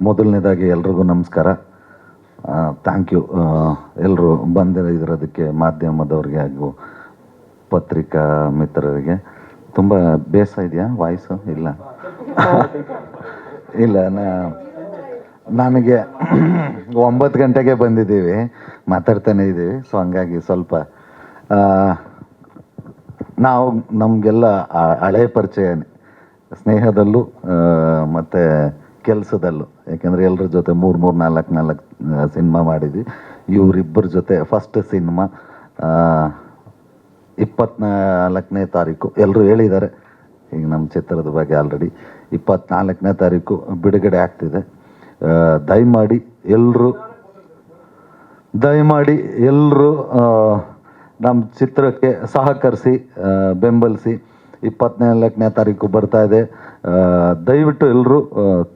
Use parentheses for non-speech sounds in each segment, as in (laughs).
ಮೊದಲನೇದಾಗಿ ಎಲ್ರಿಗೂ ನಮಸ್ಕಾರ. ಥ್ಯಾಂಕ್ ಯು ಎಲ್ಲರೂ ಬಂದಿರೋದಕ್ಕೆ ಮಾಧ್ಯಮದವ್ರಿಗೆ ಹಾಗೂ ಪತ್ರಿಕಾ ಮಿತ್ರರಿಗೆ ತುಂಬ ಬೇಸ ಇದೆಯಾ? ವಾಯ್ಸು ಇಲ್ಲ? (laughs) ಇಲ್ಲ, ನಾ, ನನಗೆ (clears throat) ಒಂಬತ್ತು ಗಂಟೆಗೆ ಬಂದಿದ್ದೀವಿ. ಮಾತಾಡ್ತಾನೆ ಇದ್ದೀವಿ. ಸೊ ಹಂಗಾಗಿ ಸ್ವಲ್ಪ ನಾವು ನಮಗೆಲ್ಲ ಹಳೆ ಪರಿಚಯ, ಸ್ನೇಹದಲ್ಲೂ ಮತ್ತೆ ಕೆಲಸದಲ್ಲೂ. ಯಾಕೆಂದರೆ ಎಲ್ಲರ ಜೊತೆ ಮೂರು ಮೂರು, ನಾಲ್ಕು ನಾಲ್ಕು ಸಿನಿಮಾ ಮಾಡಿದ್ವಿ. ಇವರಿಬ್ಬರ ಜೊತೆ ಫಸ್ಟ್ ಸಿನಿಮಾ ಇಪ್ಪತ್ನಾಲ್ಕನೇ ತಾರೀಕು. ಎಲ್ಲರೂ ಹೇಳಿದ್ದಾರೆ, ಈಗ ನಮ್ಮ ಚಿತ್ರದ ಬಗ್ಗೆ ಆಲ್ರೆಡಿ ಇಪ್ಪತ್ನಾಲ್ಕನೇ ತಾರೀಕು ಬಿಡುಗಡೆ ಆಗ್ತಿದೆ. ದಯಮಾಡಿ ಎಲ್ಲರೂ ದಯಮಾಡಿ ಎಲ್ಲರೂ ನಮ್ಮ ಚಿತ್ರಕ್ಕೆ ಸಹಕರಿಸಿ ಬೆಂಬಲಿಸಿ ಇಪ್ಪತ್ನಾಲ್ಕನೇ ತಾರೀಕು ಬರ್ತಾ ಇದೆ. ದಯವಿಟ್ಟು ಎಲ್ಲರೂ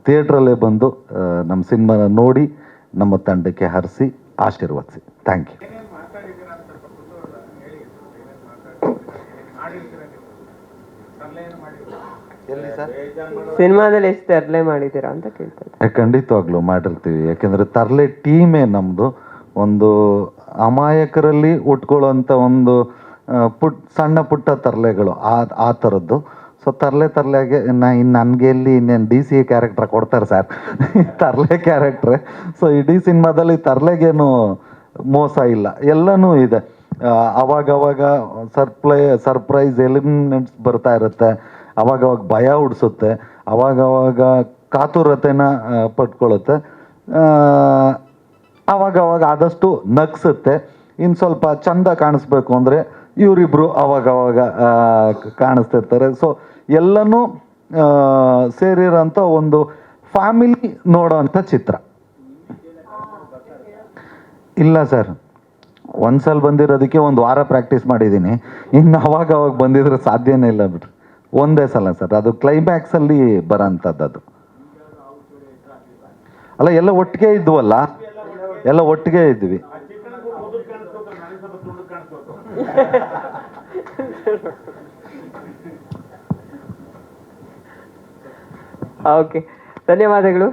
ಥಿಯೇಟ್ರಲ್ಲೇ ಬಂದು ನಮ್ಮ ಸಿನಿಮಾನ ನೋಡಿ ನಮ್ಮ ತಂಡಕ್ಕೆ ಹರಿಸಿ ಆಶೀರ್ವದಿಸಿ. Thank you. ಸಿನಿಮಾದಲ್ಲಿ ಎಷ್ಟು ತರಲೆ ಮಾಡಿದ್ದೀರಾ ಅಂತ ಕೇಳ್ತಾರೆ. ಖಂಡಿತವಾಗ್ಲೂ ಮಾಡಿರ್ತೀವಿ. ಯಾಕೆಂದ್ರೆ ತರಲೆ ಟೀಮೇ ನಮ್ಮದು ಒಂದು ಅಮಾಯಕರಲ್ಲಿ ಉಟ್ಕೊಳ್ಳೋ ಒಂದು ಪುಟ್, ಸಣ್ಣ ಪುಟ್ಟ ತರಲೆಗಳು ಆ ಆ ಥರದ್ದು ಸೊ ತರಲೆ ತರಲೆಗೆ ನಾ ಇನ್ನು ನನಗೆ ಇಲ್ಲಿ ಇನ್ನೇನು ಡಿ ಸಿ ಕ್ಯಾರೆಕ್ಟ್ರ್ ಕೊಡ್ತಾರೆ ಸರ್ ತರಲೆ ಕ್ಯಾರೆಕ್ಟ್ರೆ ಸೊ ಇಡೀ ಸಿನಿಮಾದಲ್ಲಿ ತರಲೆಗೇನು ಮೋಸ ಇಲ್ಲ. ಎಲ್ಲನೂ ಇದೆ. ಅವಾಗವಾಗ ಸರ್ಪ್ಲೈ ಸರ್ಪ್ರೈಸ್ ಎಲಿಮೆಂಟ್ಸ್ ಬರ್ತಾ ಇರುತ್ತೆ. ಅವಾಗವಾಗ ಭಯ ಹುಡ್ಸುತ್ತೆ ಅವಾಗವಾಗ ಕಾತುರತೆನ ಪಟ್ಕೊಳ್ಳುತ್ತೆ ಅವಾಗ ಅವಾಗವಾಗ ಆದಷ್ಟು ನಗ್ಸುತ್ತೆ. ಇನ್ನು ಸ್ವಲ್ಪ ಚಂದ ಕಾಣಿಸ್ಬೇಕು ಅಂದರೆ ಇವರಿಬ್ರು ಅವಾಗವಾಗ ಕಾಣಿಸ್ತಿರ್ತಾರೆ. ಸೊ ಎಲ್ಲನೂ ಸೇರಿರೋಂಥ ಒಂದು ಫ್ಯಾಮಿಲಿ ನೋಡೋವಂಥ ಚಿತ್ರ. ಇಲ್ಲ ಸರ್ ಒಂದ್ಸಲ ಬಂದಿರೋದಕ್ಕೆ ಒಂದು ವಾರ ಪ್ರಾಕ್ಟೀಸ್ ಮಾಡಿದ್ದೀನಿ. ಇನ್ನು ಅವಾಗ ಅವಾಗ ಬಂದಿದ್ರೆ ಸಾಧ್ಯನೇ ಇಲ್ಲ ಬಿಡ್ರಿ. ಒಂದೇ ಸಲ ಸರ್ ಅದು ಕ್ಲೈಮ್ಯಾಕ್ಸಲ್ಲಿ ಬರೋಂಥದ್ದು ಅದು. ಅಲ್ಲ, ಎಲ್ಲ ಒಟ್ಟಿಗೆ ಇದ್ವಲ್ಲ? ಎಲ್ಲ ಒಟ್ಟಿಗೆ ಇದ್ವಿ. ಓಕೆ (laughs) ಧನ್ಯವಾದಗಳು.